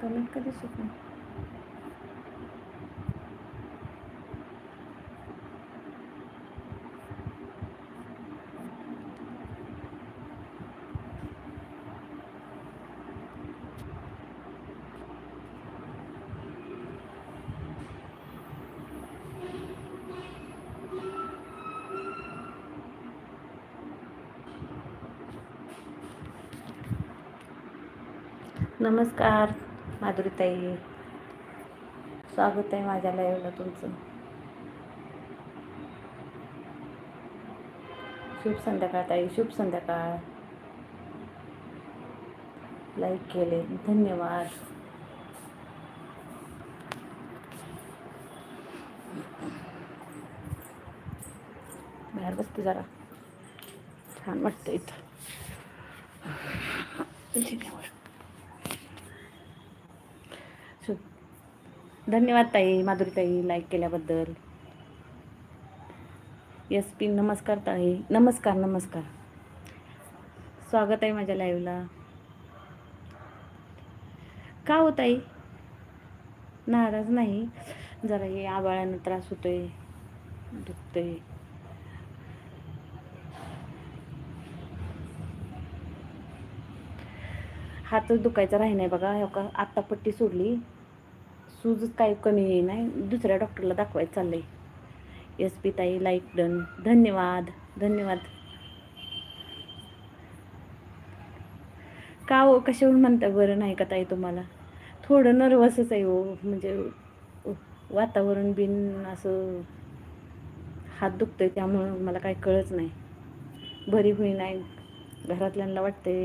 Comment कधी शिकणार नमस्कार. माधुरीताई. स्वागत आहे माझ्या लाईव्हला तुमचं. शुभ संध्याकाळ ताई शुभ संध्याकाळ. लाईक केले धन्यवाद. बाहेर बसते जरा. छान वाटतं इथं. धन्यवाद. शुभ धन्यवाद ताई माधुरी ताई लाईक केल्याबद्दल. यस पी नमस्कार ताई. नमस्कार नमस्कार. स्वागत आहे माझ्या लाईव्हला का हो ताई? नाराज नाही? जरा हे आबाळानं त्रास होतोय दुखतोय. हातच दुखायचा राही नाही बघा हो का? आत्ता पट्टी सोडली. सूजच काय कमी नाही. दुसऱ्या डॉक्टरला दाखवायचं चाललंय. एस पी ताई लाईक डन धन्यवाद. धन्यवाद. का हो कशावरून म्हणता बरं नाही का ताई तुम्हाला? थोडं नर्वसच आहे हो म्हणजे वातावरण बिन असं हात दुखतोय त्यामुळं मला काही कळत नाही. बरी होई नाही घरातल्यांना वाटते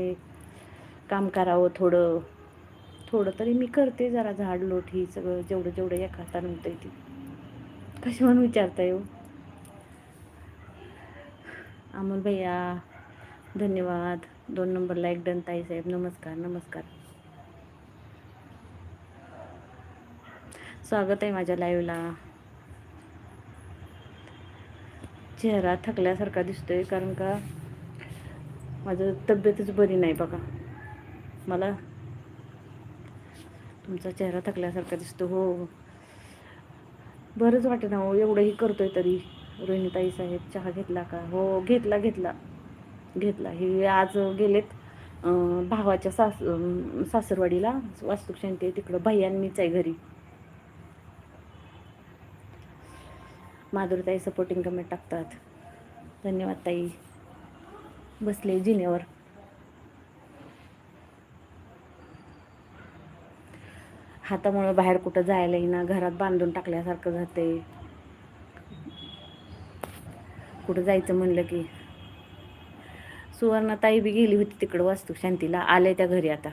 काम करावं थोडं. थोडं तरी मी करते जरा झाड लोट ही सगळं जेवढं जेवढं या हातानं होतंय ती. कशी म्हणून विचारता येऊ हो? अमोल भैया धन्यवाद. दोन नंबरला एक डन ताई साहेब नमस्कार नमस्कार. स्वागत आहे माझ्या लाईव्हला चेहरा थकल्यासारखा दिसतोय कारण का माझं तब्येतच बरी नाही बघा. मला तुमचा चेहरा थकल्यासारखा दिसतो हो. बरंच वाटत ना हो एवढंही करतोय तरी. रोहिणीताई साहेब चहा घेतला का? हो घेतला घेतला. घेतला. हे आज गेलेत भावाच्या सास सासरवाडीला. वास्तुशांती आहे तिकडं. भैयांनीच आहे घरी. माधुरताई सपोर्टिंग कमेंट टाकतात. धन्यवाद ताई. बसले जिन्यावर. हातामुळं बाहेर कुठं जायला येईना घरात बांधून टाकल्यासारखं जाते. कुठं जायचं म्हणलं की. सुवर्णाताई बी गेली होती तिकडं वास्तू शांतीला आले त्या घरी आता.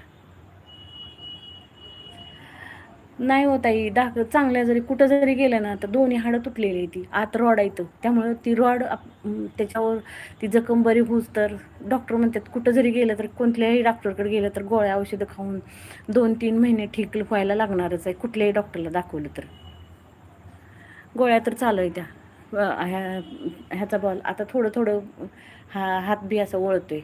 नाही हो ताई दाख चांगल्या जरी कुठं जरी गेलं ना तर दोन्ही हाडं तुटलेली आहे ती. आत रॉड आहे त्यामुळं ती रॉड त्याच्यावर ती जखम बरी होऊच तर डॉक्टर म्हणतात कुठं जरी गेलं तर कोणत्याही डॉक्टरकडे गेलं तर गोळ्या औषधं खाऊन दोन तीन महिने ठीक व्हायला लागणारच आहे. कुठल्याही डॉक्टरला दाखवलं तर. गोळ्या तर चालू आहे त्या. ह्या ह्याचा बॉल. आता थोडं थोडं हा हात बी असं वळतोय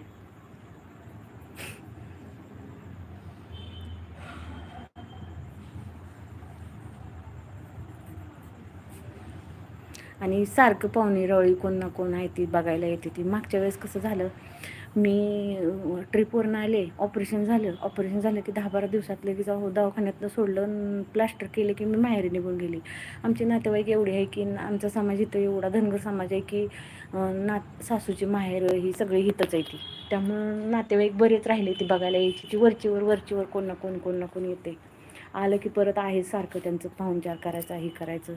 आणि सारखं पाहुणे रवळी कोण ना कोण आहे ती बघायला येते ती. मागच्या वेळेस कसं झालं मी ट्रिपवरून आले ऑपरेशन झालं. ऑपरेशन झालं की दहा बारा दिवसात लगेच अहो दवाखान्यातनं सोडलं प्लास्टर केले की मी माहेरी निघून गेली. आमचे नातेवाईक एवढे आहे की आमचा समाज इथं एवढा धनगर समाज आहे की नात सासूची माहेर ही सगळी हितच आहे ती. त्यामुळं नातेवाईक बरेच राहिले ती बघायला यायची. ती वरचीवर वरचीवर कोण ना कोण कोण ना कोण येते. आलं की परत आहे सारखं त्यांचं पाहुणचार करायचं हे करायचं.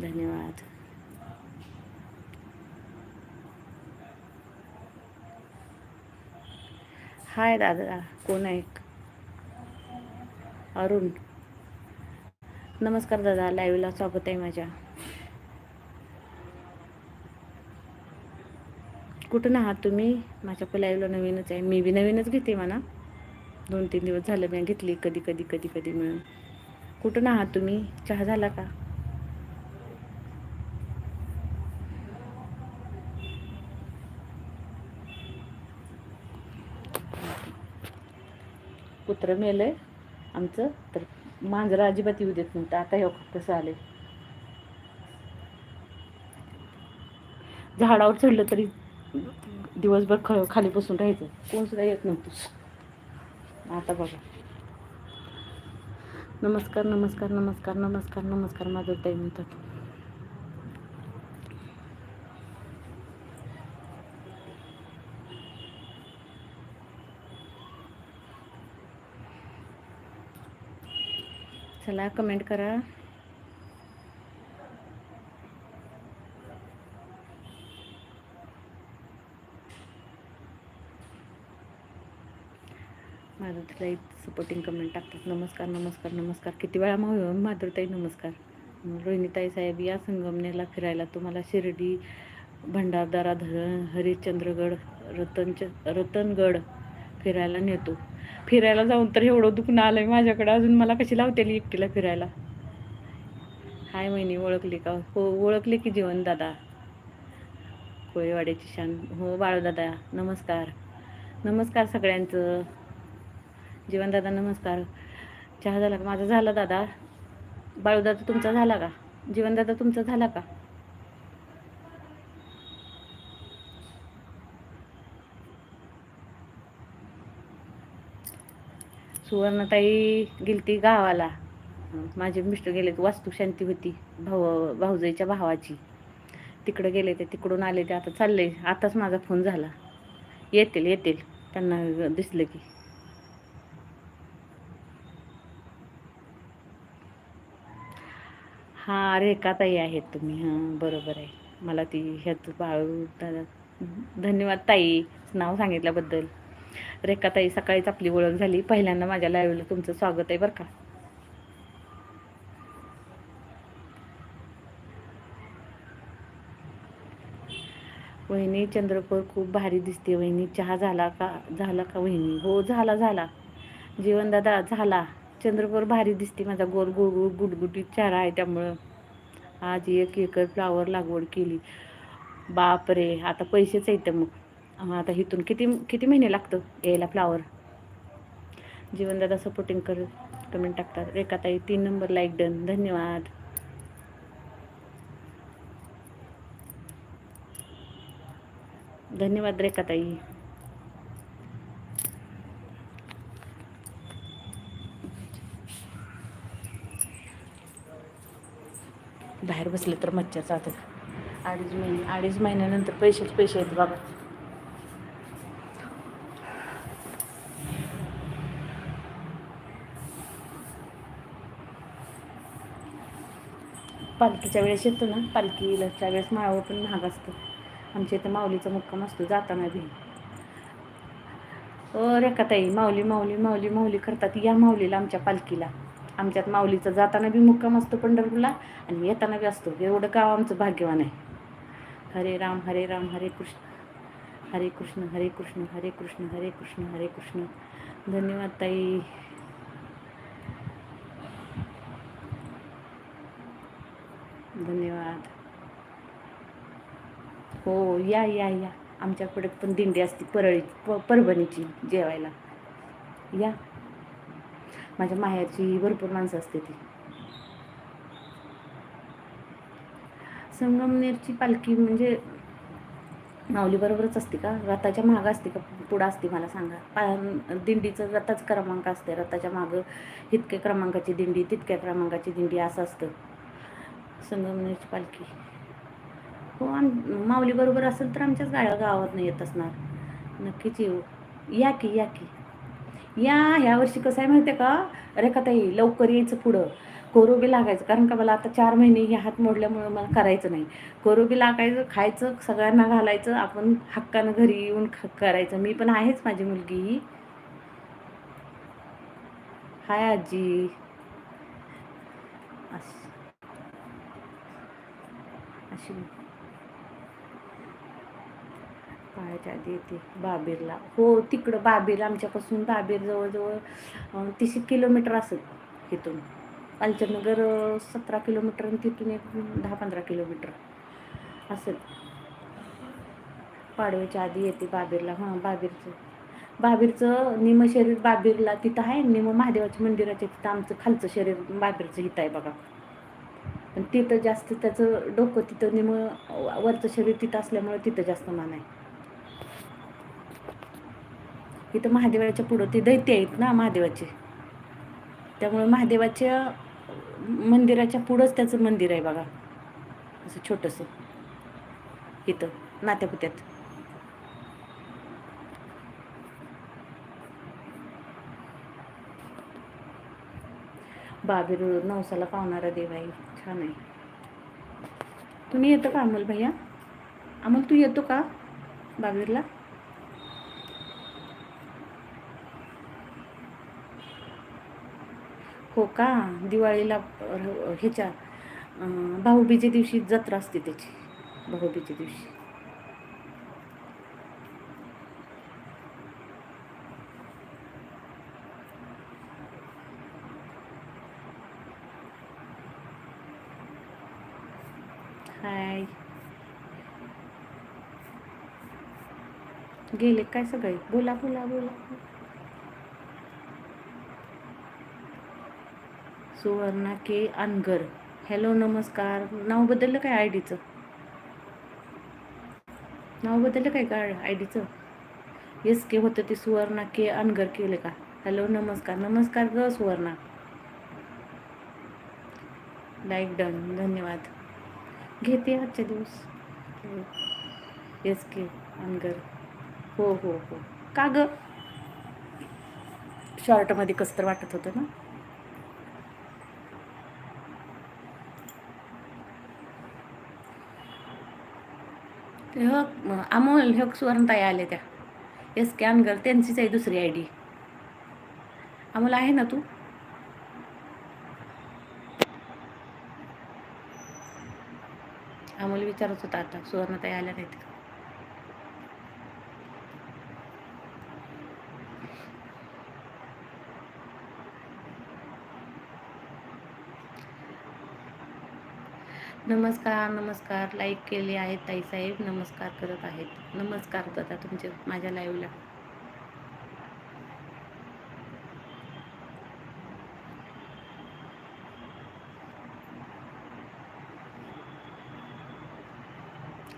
धन्यवाद. हाय दादा कोण आहे? अरुण. नमस्कार दादा लाईव्हला स्वागत आहे माझ्या. कुठून आहात तुम्ही? माझ्या लाईव्हला नवीनच आहे. मी बी नवीनच घेते म्हणा. दोन तीन दिवस झालं मी घेतली कधी कधी कधी कधी मिळून कुठून आहात तुम्ही? चहा झाला का? कुत्रं आहे आमचं तर मांजरं अजिबात येऊ देत नव्हतं आता हे कसं आलंय झाडावर चढलं तरी दिवसभर ख खाली बसून राहायचं. कोण सुद्धा येत नव्हतं. आता बघा. नमस्कार नमस्कार नमस्कार नमस्कार नमस्कार माझं ताई म्हणतात. चला कमेंट करा. माधुरताई सपोर्टिंग कमेंट टाकतात. नमस्कार नमस्कार नमस्कार. किती वेळा मग माधुरताई नमस्कार? रोहिणीताई साहेब या संगमनेरला फिरायला तुम्हाला शिर्डी भंडारदारा धरण हरिश्चंद्रगड रतनच रतनगड फिरायला नेतो. फिरायला जाऊन तर एवढं दुखणं आहे माझ्याकडे. अजून मला कशी लावतेली एकटीला फिरायला? हाय महिनी ओळखली का? हो ओळखले की जीवन दादा. कोळीवाड्याची शान. हो बाळूदादा नमस्कार. नमस्कार सगळ्यांचं. जीवन दादा नमस्कार. चहा झाला का? माझा झाला दादा. बाळूदादा तुमचा झाला का? जीवन दादा तुमचा झाला का? सुवर्णताई गेलती गावाला. माझे मिस्टर गेले वास्तुशांती होती भाऊ भाऊजाईच्या भावाची. तिकडे गेले ते तिकडून आले ते आता चालले. आताच माझा फोन झाला. येतील येतील. त्यांना दिसलं की. हां रेखाताई आहेत तुम्ही. हां बरोबर आहे. मला ती ह्याच बाळू दादा धन्यवाद ताई नाव सांगितल्याबद्दल. रेखाताई सकाळीच आपली ओळख झाली. पहिल्यांदा माझ्या लाईव्हला तुमचं स्वागत आहे बरं का? वहिनी चंद्रपूर खूप भारी दिसते. वहिनी चहा झाला का? झाला का वहिनी? हो झाला झाला. जीवनदादा झाला. चंद्रपूर भारी दिसते. माझा गोल गुळ गुटगुटीत चारा आहे त्यामुळं. आज एक एकर फ्लावर लागवड केली. बापरे आता पैसेच येतं मग. आता इथून किती किती महिने लागतं यायला फ्लावर जीवनदादा सपोर्टिंग कर कमेंट टाकतात. रेखाताई तीन नंबर लाईक डन धन्यवाद. धन्यवाद रेखाताई. बाहेर बसले तर मच्छर चालतात अडीच महिने अडीच महिन्यानंतर पैसेच पैसे आहेत बाबा. पालखीच्या वेळेस येतो ना पालखीच्या वेळेस माळावर पण महाग असतं. आमच्या इथं माऊलीचा मुक्काम असतो जाताना बी. ओ रेखाताई माऊली माऊली माऊली माऊली करतात या माऊलीला आमच्या पालखीला. आमच्यात माऊलीचा जाताना बी मुक्काम असतो पंढरपूरला आणि येताना बी असतो. एवढं गाव आमचं भाग्यवान आहे. हरे राम हरे राम हरे कृष्ण. हरे कृष्ण हरे कृष्ण हरे कृष्ण हरे कृष्ण हरे कृष्ण. धन्यवाद ताई. धन्यवाद. हो या या या. आमच्याकडे पण दिंडी असते परळी प परभणीची जेवायला. या. माझ्या माहेरची भरपूर माणसं असते ती. संगमनेरची पालखी म्हणजे माऊलीबरोबरच असते का? रथाच्या मागं असते का? पुढं असते मला सांगा. पा दिंडीचं रथाच क्रमांक असते. रथाच्या मागं इतक्या क्रमांकाची दिंडी तितक्या क्रमांकाची दिंडी असं असतं. संगमनेरची पालखी हो आम माऊलीबरोबर असेल तर आमच्याच गाड्या गावात नाही येत असणार. नक्कीच येऊ. या की या की. या ह्या वर्षी कसं आहे माहिती आहे का रेखाताई लवकर यायचं पुढं. कोरोबी लागायचं. कारण का मला आता चार महिने हे हात मोडल्यामुळं मला करायचं नाही. कोरोबी लागायचं खायचं सगळ्यांना घालायचं. आपण हक्कानं घरी येऊन ख करायचं. मी पण आहेच माझी मुलगी. ही हाय आजी. अशी पाहायच्या आधी येते बाबीरला. हो तिकडं बाबीर आमच्यापासून बाबीर जवळजवळ तीस किलोमीटर असत इथून. पालचनगर सतरा किलोमीटर आणि तिथून एक दहा पंधरा किलोमीटर असेल. पाडव्याच्या आधी येते बाबीरला. हां बाबीरचं. बाबीरचं निम शरीर बाबीरला तिथं आहे. निम महादेवाच्या मंदिराच्या तिथं आमचं खालचं शरीर बाबीरचं हिथं आहे बघा. पण तिथं जास्त त्याचं डोकं तिथं निम वरचं शरीर तिथं असल्यामुळे तिथं जास्त मान आहे. इथं महादेवाच्या पुढं ते दैत्य आहेत ना महादेवाचे. त्यामुळे महादेवाच्या मंदिराच्या पुढंच त्याचं मंदिर आहे बघा. असं छोटंसं. इथं नात्यापुत्यात. बाबीर नवसाला पावणारा देव आहे. छान आहे. तुम्ही येतो का अमोल भैया? अमोल तू येतो का बाबीरला हो का? दिवाळीला ह्याच्या भाऊबीजे दिवशी जत्रा असते त्याची. भाऊबीजे दिवशी. हाय. गेले काय सगळे? बोला बोला बोला. सुवर्णा के अनगर. हॅलो नमस्कार. नाव बदललं काय आय डीचं? नाव बदललं काय का आय डीचं? येस के होतं ते सुवर्णा के अनगर केलं का? हॅलो नमस्कार. नमस्कार ग सुवर्णा. लाईक डन धन्यवाद. घेते आजच्या दिवस. येस के अनगर हो हो हो. का ग? शॉर्टमध्ये कसं तर वाटत होतं ना? ते अमोल हक सुवर्णताई आले त्या. एस के अनगर त्यांचीच आहे दुसरी आय डी अमोल आहे ना तू अमोल विचारत होता आता सुवर्णताई आल्या नाहीत का? नमस्कार नमस्कार. लाईक केले आहेत ताईसाहेब नमस्कार करत आहेत. नमस्कार दादा तुमचे माझ्या लाईव्हला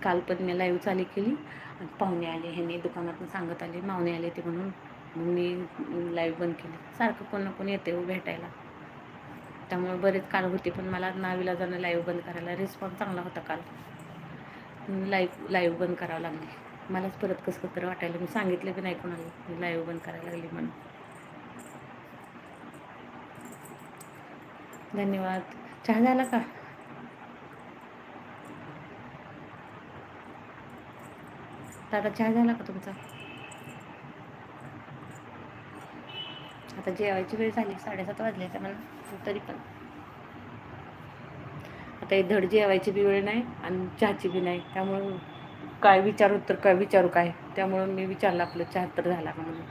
काल पण मी लाईव्ह चालू केली. आणि पाहुणे आले ह्यांनी दुकानातून सांगत आले मावणे आले ते म्हणून. मग मी लाईव्ह बंद केली. सारखं कोण ना कोण येते हो भेटायला. त्यामुळे बरेच काल होते पण मला नावीला जाणं लाईव्ह बंद करायला रिस्पॉन्स चांगला होता काल. लाईव्ह लाईव्ह बंद करावं लागली. मलाच परत कसं तर वाटायला मी सांगितलं की नाही कोणाला. मी लाईव्ह बंद करायला लागली म्हणून. धन्यवाद. चहा झाला का? दादा चहा झाला का तुमचा? आता जेवायची वेळ झाली साडेसात वाजले तर मला तरी पण. आता हे धड जेवायची बी वेळ नाही आणि चहाची बी नाही. त्यामुळं काय विचारू तर काय विचारू काय? त्यामुळं मी विचारलं आपलं चहा तर झाला का म्हणून.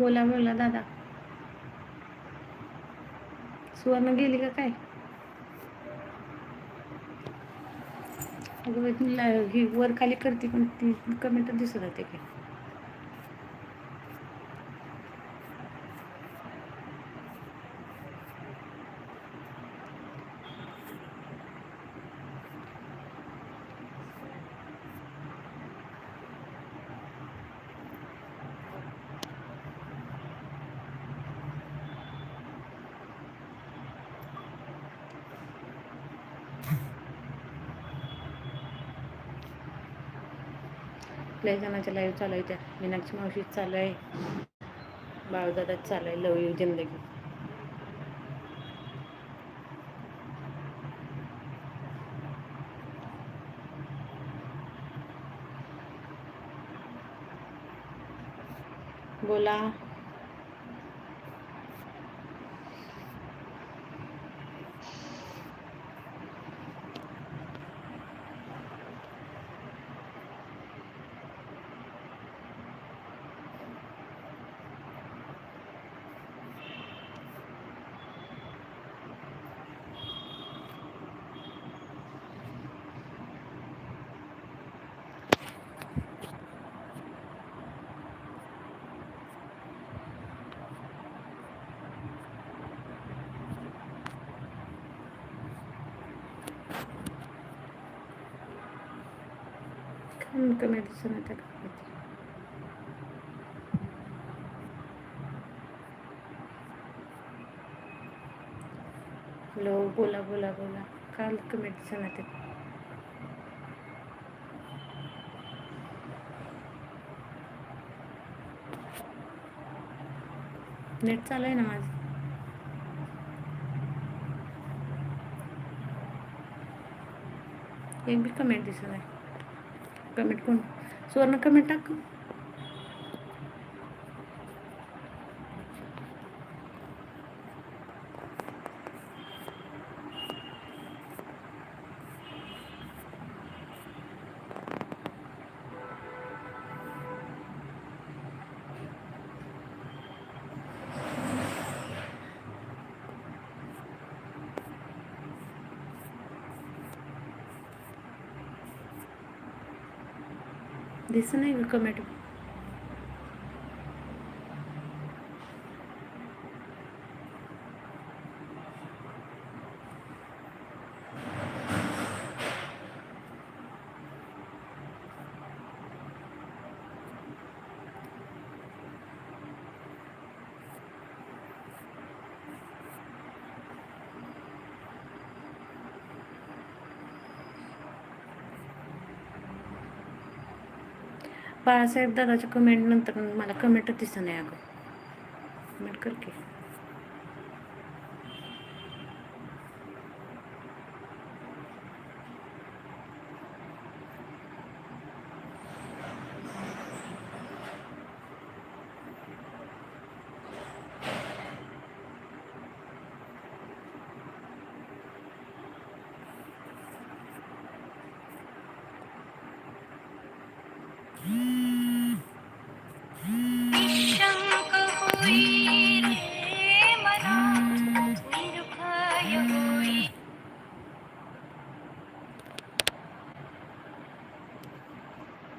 बोला बोला दादा. सुवर्ण गेली का काय? अगं ही वर खाली करते पण ती कमी तर दिसत होते काय? लय जणाच्या लाईव्ह चालू आहे त्या. मीनाक्षी मावशी चालू आहे. बाळदादाच चालू आहे. लव यू जिंदगी. बोला. कमी कमी दिसून येतात हॅलो बोला बोला बोला. काल कमेंट दिसून येतात नेट चालू आहे ना माझं? एक बी कमेंट दिसत आहे. कमेंट कोण सुवर्ण कमेंट टाक दिसत नाही का कमेंट बाळासाहेब दादाच्या कमेंट नंतर मला कमेंट दिसत नाही अगं. कमेंट कर की.